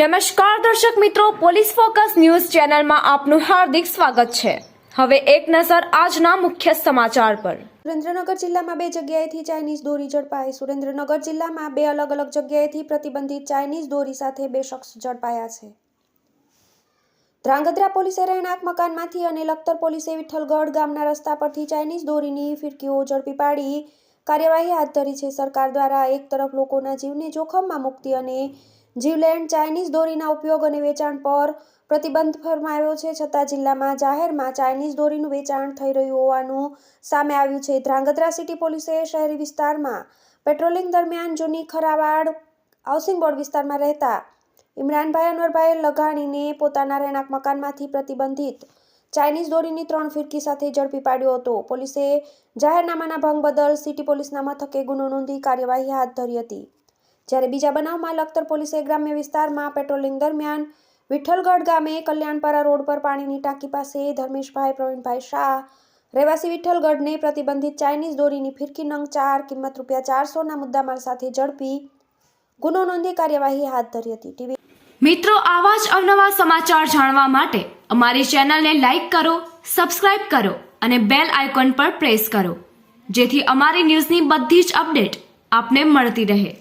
નમસ્કાર દર્શક મિત્રો, પોલીસ ફોકસ ન્યૂઝ ચેનલમાં આપનું હાર્દિક સ્વાગત છે. હવે એક નજર આજના મુખ્ય સમાચાર પર. સુરેન્દ્રનગર જિલ્લામાં બે જગ્યાએથી ચાઇનીઝ દોરી ઝડપાઈ. સુરેન્દ્રનગર જિલ્લામાં બે અલગ અલગ જગ્યાએથી પ્રતિબંધિત ચાઇનીઝ દોરી સાથે બે શખ્સ ઝડપાયા છે. ધ્રાંગધ્રા પોલીસે રહેણાંક મકાનમાંથી અને લખતર પોલીસે વિઠ્ઠલગઢ ગામના રસ્તા પરથી ચાઇનીઝ દોરીની ફિરકીઓ ઝડપી પાડી. કાર્યવાહી હાથ ધરી છે સરકાર દ્વારા. એક તરફ લોકોના જીવને જોખમમાં મુક્તિ અને જીવલેણ ચાઇનીઝ દોરીના ઉપયોગ અને વેચાણ પર પ્રતિબંધ ફરમાવ્યો છે, છતાં જિલ્લામાં જાહેરમાં ચાઇનીઝ દોરીનું વેચાણ થઈ રહ્યું હોવાનું સામે આવ્યું છે. ધ્રાંગધ્રા સિટી પોલીસે શહેરી વિસ્તારમાં પેટ્રોલિંગ દરમિયાન જૂની ખરાવાડ હાઉસિંગ બોર્ડ વિસ્તારમાં રહેતા ઇમરાનભાઈ અનવરભાઈ લઘાણીને પોતાના રહેણાંક મકાનમાંથી પ્રતિબંધિત ચાઇનીઝ દોરીની ત્રણ ફિરકી સાથે ઝડપી પાડ્યો હતો. પોલીસે જાહેરનામાના ભંગ બદલ સિટી પોલીસના મથકે ગુનો નોંધી કાર્યવાહી હાથ ધરી હતી. જ્યારે બીજા બનાવમાં લખતર પોલીસે ગ્રામ્ય વિસ્તારમાં પેટ્રોલિંગ દરમિયાન વિઠ્ઠલગઢ ગામે કલ્યાણપરા રોડ પર પાણીની ટાંકી પાસે ધર્મેશભાઈ, પ્રવીણભાઈ શાહ, રહેવાસી વિઠ્ઠલગઢને પ્રતિબંધિત ચાઇનીઝ દોરીની ફિરકી નંગ ચાર, કિંમત રૂપિયા ચારસોના મુદ્દામાલ સાથે ઝડપી ગુનો નોંધી કાર્યવાહી હાથ ધરી હતી. ટીવી મિત્રો, આવા જ અવનવા સમાચાર જાણવા માટે અમારી ચેનલને લાઈક કરો, સબસ્ક્રાઇબ કરો અને બેલ આઇકોન પર પ્રેસ કરો, જેથી અમારી ન્યૂઝની બધી જ અપડેટ આપને મળતી રહે.